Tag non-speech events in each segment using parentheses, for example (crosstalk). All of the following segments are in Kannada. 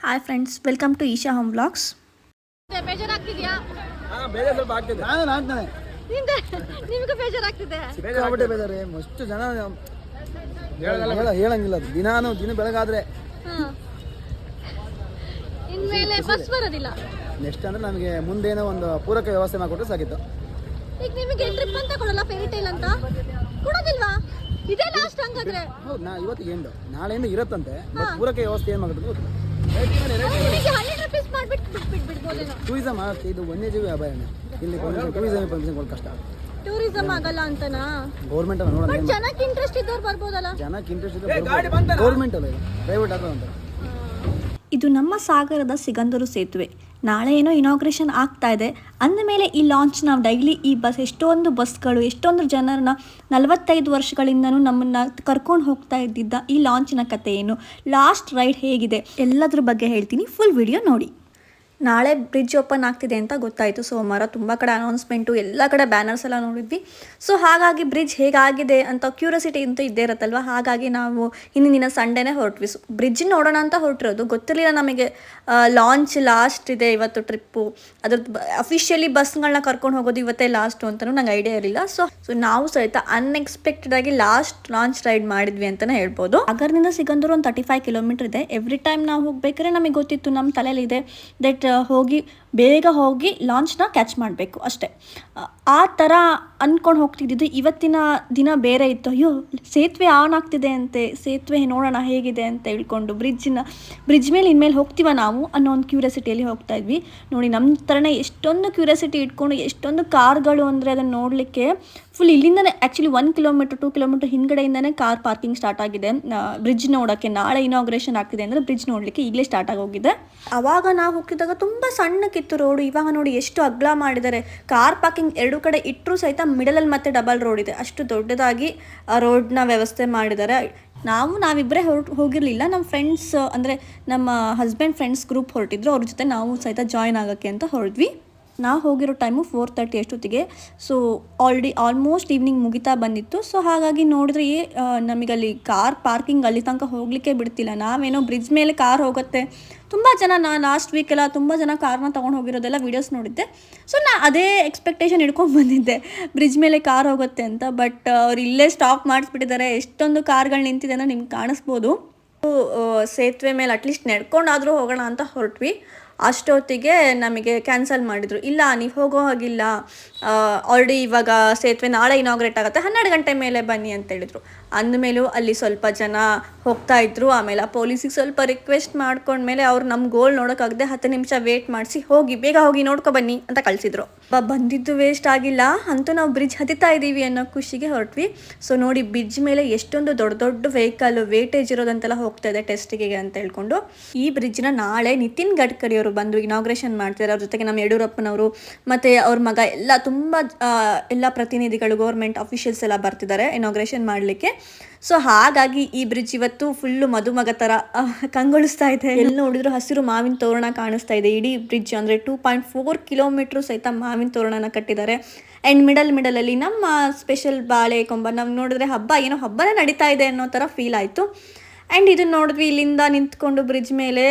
Hi friends welcome to Isha home ನಿಂದೆ ನಿಮ್ಗೆ ಬೇಜಾರಾಗ್ತಿದೆ ಸಿಕ್ಕಾಪಟ್ಟೆ ಬೇಜಾರು ಅಷ್ಟು ಜನ ಹೇಳ ಹೇಳಂಗಿಲ್ಲ ಅದು. ದಿನಾನು ದಿನ ಬೆಳಗಾದ್ರೆ ಹ್ಮ್. ಇನ್ಮೇಲೆ ಬಸ್ ಬರೋದಿಲ್ಲ. ನೆಕ್ಸ್ಟ್ ಅಂದ್ರೆ ನಮಗೆ ಮುಂದೇನೋ ಒಂದು ಪೂರಕ ವ್ಯವಸ್ಥೆ ಮಾಡಿಕೊಟ್ರೆ ಸಾಕಿತ್ತು. ಈಗ ನಿಮಗೆ ಟ್ರಿಪ್ ಅಂತ ಕೊಡಲ್ಲ ಫೇರಿ ಟೈಲ್ ಅಂತ? ಕೊಡೋದಿಲ್ವಾ? ಇದೇ ಲಾಸ್ಟ್ ಹಂಗಾದ್ರೆ. ಹೌದು ನಾ ಇವತ್ತು ಏನು ನಾಳೆಯಿಂದ ಇರತ್ತಂತೆ ಬಟ್ ಪೂರಕ ವ್ಯವಸ್ಥೆ ಏನು ಮಾಡಬೇಕು ಗೊತ್ತಿಲ್ಲ. ಬಿಡ್ಬೋದೇನೋ ಟೂರಿಸಮ್ ಇದು ವನ್ಯಜೀವಿ ಅಭಯಾರಣ್ಯ. ಇಲ್ಲಿ ಟೂರಿಸಂ ಪರ್ಮಿಷನ್ ಕಷ್ಟ. ಟೂರಿಸಂ ಆಗಲ್ಲ ಅಂತನಾ? ಗೌರ್ಮೆಂಟ್ ಅಲ್ಲ ನೋಡೋಣ ಜನಕ್ಕೆ ಇಂಟ್ರೆಸ್ಟ್ ಇದ್ದವ್ರು ಬರ್ಬೋದಲ್ಲ? ಜನಕ್ಕೆ ಇಂಟ್ರೆಸ್ಟ್ ಇದೆ ಗೌರ್ಮೆಂಟ್ ಅಲ್ಲ ಪ್ರೈವೇಟ್ ಆಗಲ್ಲ ಅಂತ ಇದು ನಮ್ಮ ಸಾಗರದ ಸಿಗಂದರು ಸೇತುವೆ. ನಾಳೆ ಏನೋ ಇನಾಗ್ರೇಷನ್ ಆಗ್ತಾ ಇದೆ. ಅಂದಮೇಲೆ ಈ ಲಾಂಚ್ ನಾವು ಡೈಲಿ ಈ ಬಸ್ ಎಷ್ಟೊಂದು ಬಸ್ಗಳು ಎಷ್ಟೊಂದು ಜನರನ್ನ ನಲವತ್ತೈದು ವರ್ಷಗಳಿಂದನೂ ನಮ್ಮನ್ನು ಕರ್ಕೊಂಡು ಹೋಗ್ತಾ ಇದ್ದಿದ್ದ ಈ ಲಾಂಚಿನ ಕತೆ ಏನು? ಲಾಸ್ಟ್ ರೈಡ್ ಹೇಗಿದೆ? ಎಲ್ಲದ್ರ ಬಗ್ಗೆ ಹೇಳ್ತೀನಿ. ಫುಲ್ ವಿಡಿಯೋ ನೋಡಿ. ನಾಳೆ ಬ್ರಿಡ್ಜ್ ಓಪನ್ ಆಗ್ತಿದೆ ಅಂತ ಗೊತ್ತಾಯಿತು. ಸೋಮವಾರ ತುಂಬ ಕಡೆ ಅನೌನ್ಸ್ಮೆಂಟು ಎಲ್ಲ ಕಡೆ ಬ್ಯಾನರ್ಸ್ ಎಲ್ಲ ನೋಡಿದ್ವಿ. ಸೊ, ಹಾಗಾಗಿ ಬ್ರಿಡ್ಜ್ ಹೇಗಾಗಿದೆ ಅಂತ ಕ್ಯೂರಿಯಾಸಿಟಿ ಅಂತೂ ಇದ್ದೇ ಇರುತ್ತಲ್ವ? ಹಾಗಾಗಿ ನಾವು ಹಿಂದಿನ ದಿನ ಸಂಡೇನೇ ಹೊರಟ್ವಿ. ಸೊ, ಬ್ರಿಡ್ಜ್ ನೋಡೋಣ ಅಂತ ಹೊರಟಿರೋದು. ಗೊತ್ತಿರಲಿಲ್ಲ ನಮಗೆ ಲಾಂಚ್ ಲಾಸ್ಟ್ ಇದೆ ಇವತ್ತು ಟ್ರಿಪ್ಪು ಅದ್ರದ್ದು ಅಫಿಷಿಯಲಿ ಬಸ್ಗಳನ್ನ ಕರ್ಕೊಂಡು ಹೋಗೋದು ಇವತ್ತೇ ಲಾಸ್ಟು ಅಂತಲೂ ನಂಗೆ ಐಡಿಯಾ ಇರಲಿಲ್ಲ. ಸೊ ಸೊ, ನಾವು ಸಹಿತ ಅನ್ಎಕ್ಸ್ಪೆಕ್ಟೆಡ್ ಆಗಿ ಲಾಸ್ಟ್ ಲಾಂಚ್ ರೈಡ್ ಮಾಡಿದ್ವಿ ಅಂತಲೇ ಹೇಳ್ಬೋದು. ಅಗರ್ನಿಂದ ಸಿಗಂದೂರು ಒಂದು ತರ್ಟಿ ಫೈವ್ ಕಿಲೋಮೀಟರ್ ಇದೆ. ಎವ್ರಿ ಟೈಮ್ ನಾವು ಹೋಗ್ಬೇಕಾದ್ರೆ ನಮಗೆ ಗೊತ್ತಿತ್ತು ನಮ್ಮ ತಲೆಯಲ್ಲಿದೆ ದಟ್ ಹೋಗಿ ಬೇಗ ಹೋಗಿ ಲಾಂಚ್ನ ಕ್ಯಾಚ್ ಮಾಡಬೇಕು ಅಷ್ಟೇ. ಆ- ಥರ ಅಂದ್ಕೊಂಡು ಹೋಗ್ತಿದ್ದಿದ್ದು. ಇವತ್ತಿನ ದಿನ ಬೇರೆ ಇತ್ತು. ಅಯ್ಯೋ, ಸೇತುವೆ ಆನ್ ಆಗ್ತಿದೆ ಅಂತೆ, ಸೇತುವೆ ನೋಡೋಣ ಹೇಗಿದೆ ಅಂತ ಹೇಳ್ಕೊಂಡು ಬ್ರಿಡ್ಜಿನ, ಬ್ರಿಡ್ಜ್ ಮೇಲೆ ಇನ್ಮೇಲೆ ಹೋಗ್ತೀವ ನಾವು ಅನ್ನೋ ಒಂದು ಕ್ಯೂರಿಯಾಸಿಟಿಯಲ್ಲಿ ಹೋಗ್ತಾ ಇದ್ವಿ. ನೋಡಿ ನಮ್ಮ ಥರನೇ ಎಷ್ಟೊಂದು ಕ್ಯೂರಿಯಾಸಿಟಿ ಇಟ್ಕೊಂಡು, ಎಷ್ಟೊಂದು ಕಾರ್ಗಳು ಅಂದರೆ ಅದನ್ನು ನೋಡಲಿಕ್ಕೆ ಫುಲ್ ಇಲ್ಲಿಂದನೇ actually one kilometre two kilometre ಹಿಂದ್ಗಡೆಯಿಂದನೇ car parking start ಆಗಿದೆ. ಬ್ರಿಡ್ಜ್ ನೋಡೋಕ್ಕೆ ನಾಳೆ ಇನಾಗ್ರೇಷನ್ ಆಗ್ತಿದೆ ಅಂದರೆ ಬ್ರಿಡ್ಜ್ ನೋಡಲಿಕ್ಕೆ ಈಗಲೇ ಸ್ಟಾರ್ಟ್ ಆಗೋಗಿದೆ. ಅವಾಗ ನಾವು ಹೋಗಿದ್ದಾಗ ತುಂಬ ಸಣ್ಣಕ್ಕಿತ್ತು ರೋಡು ಇವಾಗ ನೋಡಿ ಎಷ್ಟು ಅಗ್ಲ ಮಾಡಿದ್ದಾರೆ. ಕಾರ್ ಪಾರ್ಕಿಂಗ್ ಎರಡು ಕಡೆ ಇಟ್ಟರೂ ಸಹಿತ ಮಿಡಲಲ್ಲಿ ಮತ್ತೆ ಡಬಲ್ ರೋಡ್ ಇದೆ. ಅಷ್ಟು ದೊಡ್ಡದಾಗಿ, ಆ ರೋಡ್ನ ವ್ಯವಸ್ಥೆ ಮಾಡಿದ್ದಾರೆ. ನಾವು ನಾವಿಬ್ಬರೇ ಹೊರಟು, ಹೋಗಿರಲಿಲ್ಲ. ನಮ್ಮ ಫ್ರೆಂಡ್ಸ್ ಅಂದರೆ ನಮ್ಮ ಹಸ್ಬೆಂಡ್ ಫ್ರೆಂಡ್ಸ್ ಗ್ರೂಪ್ ಹೊರಟಿದ್ರು. ಅವ್ರ ಜೊತೆ ನಾವು ಸಹಿತ ಜಾಯ್ನ್ ಆಗೋಕ್ಕೆ ಅಂತ ಹೊರಟ್ವಿ. ನಾವು ಹೋಗಿರೋ ಟೈಮು ಫೋರ್ ತರ್ಟಿ ಅಷ್ಟೊತ್ತಿಗೆ. ಸೊ ಆಲ್ರೆಡಿ ಆಲ್ಮೋಸ್ಟ್ ಈವ್ನಿಂಗ್ ಮುಗಿತಾ ಬಂದಿತ್ತು. ಸೊ ಹಾಗಾಗಿ ನೋಡಿದ್ರೆ ನಮಗಲ್ಲಿ ಕಾರ್ ಪಾರ್ಕಿಂಗ್ ಅಲ್ಲಿ ತನಕ ಹೋಗಲಿಕ್ಕೆ ಬಿಡ್ತಿಲ್ಲ. ನಾವೇನೋ ಬ್ರಿಡ್ಜ್ ಮೇಲೆ ಕಾರ್ ಹೋಗುತ್ತೆ. ತುಂಬ ಜನ ನಾ ಲಾಸ್ಟ್ ವೀಕೆಲ್ಲ ತುಂಬ ಜನ ಕಾರ್ನ ತೊಗೊಂಡು ಹೋಗಿರೋದೆಲ್ಲ ವೀಡಿಯೋಸ್ ನೋಡಿದ್ದೆ. ಸೊ ನಾ ಅದೇ ಎಕ್ಸ್ಪೆಕ್ಟೇಷನ್ ಇಟ್ಕೊಂಡು ಬಂದಿದ್ದೆ. ಬ್ರಿಡ್ಜ್ ಮೇಲೆ ಕಾರ್ ಹೋಗುತ್ತೆ ಅಂತ. ಬಟ್ ಅವ್ರು ಇಲ್ಲೇ ಸ್ಟಾಪ್ ಮಾಡಿಸ್ಬಿಟ್ಟಿದ್ದಾರೆ. ಎಷ್ಟೊಂದು ಕಾರ್ಗಳು ನಿಂತಿದೆ ಅಂದರೆ ನಿಮ್ಗೆ ಕಾಣಿಸ್ಬೋದು. ಸೇತುವೆ ಮೇಲೆ ಅಟ್ಲೀಸ್ಟ್ ನಡ್ಕೊಂಡಾದರೂ ಹೋಗೋಣ ಅಂತ ಹೊರಟ್ವಿ. ಅಷ್ಟೊತ್ತಿಗೆ ನಮಗೆ ಕ್ಯಾನ್ಸಲ್ ಮಾಡಿದರು. ಇಲ್ಲ, ನೀವು ಹೋಗೋ ಹಾಗಿಲ್ಲ. ಆಲ್ರೆಡಿ ಇವಾಗ ಸೇತುವೆ ನಾಳೆ ಇನಾಗ್ರೇಟ್ ಆಗುತ್ತೆ. ಹನ್ನೆರಡು ಗಂಟೆ ಮೇಲೆ ಬನ್ನಿ ಅಂತ ಹೇಳಿದರು. ಅಂದಮೇಲೂ ಅಲ್ಲಿ ಸ್ವಲ್ಪ ಜನ ಹೋಗ್ತಾ ಇದ್ರು. ಆಮೇಲೆ ಆ ಪೊಲೀಸಿಗೆ ಸ್ವಲ್ಪ ರಿಕ್ವೆಸ್ಟ್ ಮಾಡ್ಕೊಂಡ್ಮೇಲೆ ಅವ್ರು ನಮ್ಮ ಗೋಲ್ ನೋಡೋಕ್ಕಾಗದೆ ಹತ್ತು ನಿಮಿಷ ವೇಟ್ ಮಾಡಿಸಿ ಹೋಗಿ, ಬೇಗ ಹೋಗಿ ನೋಡ್ಕೊ ಬನ್ನಿ ಅಂತ ಕಳಿಸಿದ್ರು. ಬಂದಿದ್ದು ವೇಸ್ಟ್ ಆಗಿಲ್ಲ, ಅಂತೂ ನಾವು ಬ್ರಿಡ್ಜ್ ಹತ್ತಿತಾ ಇದ್ದೀವಿ ಅನ್ನೋ ಖುಷಿಗೆ ಹೊರಟ್ವಿ. ಸೊ ನೋಡಿ ಬ್ರಿಡ್ಜ್ ಮೇಲೆ ಎಷ್ಟೊಂದು ದೊಡ್ಡ ದೊಡ್ಡ ವೆಹಿಕಲ್ ವೇಟೇಜ್ ಇರೋದಂತೆಲ್ಲ ಹೋಗ್ತಾ ಇದೆ ಟೆಸ್ಟಿಗೆ ಅಂತ ಹೇಳ್ಕೊಂಡು. ಈ ಬ್ರಿಡ್ಜ್ನ ನಾಳೆ ನಿತಿನ್ ಗಡ್ಕರಿ ಅವರು ಬಂದು ಇನಾಗ್ರೇಷನ್ ಮಾಡ್ತಾರೆ ಅವ್ರ ಜೊತೆಗೆ ನಮ್ಮ ಯಡಿಯೂರಪ್ಪನವರು ಮತ್ತು ಅವ್ರ ಮಗ ಎಲ್ಲ ತುಂಬ ಎಲ್ಲ ಪ್ರತಿನಿಧಿಗಳು ಗೌರ್ಮೆಂಟ್ ಅಫಿಷಿಯಲ್ಸ್ ಎಲ್ಲ ಬರ್ತಿದ್ದಾರೆ ಇನಾಗ್ರೇಷನ್ ಮಾಡಲಿಕ್ಕೆ. ಸೊ ಹಾಗಾಗಿ ಈ ಬ್ರಿಡ್ಜ್ ಇವತ್ತು ಫುಲ್ಲು ಮದುಮಗ ಥರ ಕಂಗೊಳಿಸ್ತಾ ಇದೆ. ಎಲ್ಲಿ ನೋಡಿದ್ರು ಹಸಿರು ಮಾವಿನ ತೋರಣ ಕಾಣಿಸ್ತಾ ಇದೆ. ಇಡೀ ಬ್ರಿಡ್ಜ್ ಅಂದರೆ ಟೂ ಪಾಯಿಂಟ್ ಫೋರ್ ಕಿಲೋಮೀಟ್ರ್ ಸಹಿತ ಮಾವಿನ ತೋರಣನ ಕಟ್ಟಿದ್ದಾರೆ. ಆ್ಯಂಡ್ ಮಿಡಲ್ ಮಿಡಲಲ್ಲಿ ನಮ್ಮ ಸ್ಪೆಷಲ್ ಬಾಳೆ ಕೊಂಬ, ನಾವು ನೋಡಿದ್ರೆ ಹಬ್ಬ, ಏನೋ ಹಬ್ಬನೇ ನಡೀತಾ ಇದೆ ಅನ್ನೋ ಥರ ಫೀಲ್ ಆಯಿತು. ಆ್ಯಂಡ್ ಇದನ್ನ ನೋಡಿದ್ವಿ, ಇಲ್ಲಿಂದ ನಿಂತ್ಕೊಂಡು ಬ್ರಿಡ್ಜ್ ಮೇಲೆ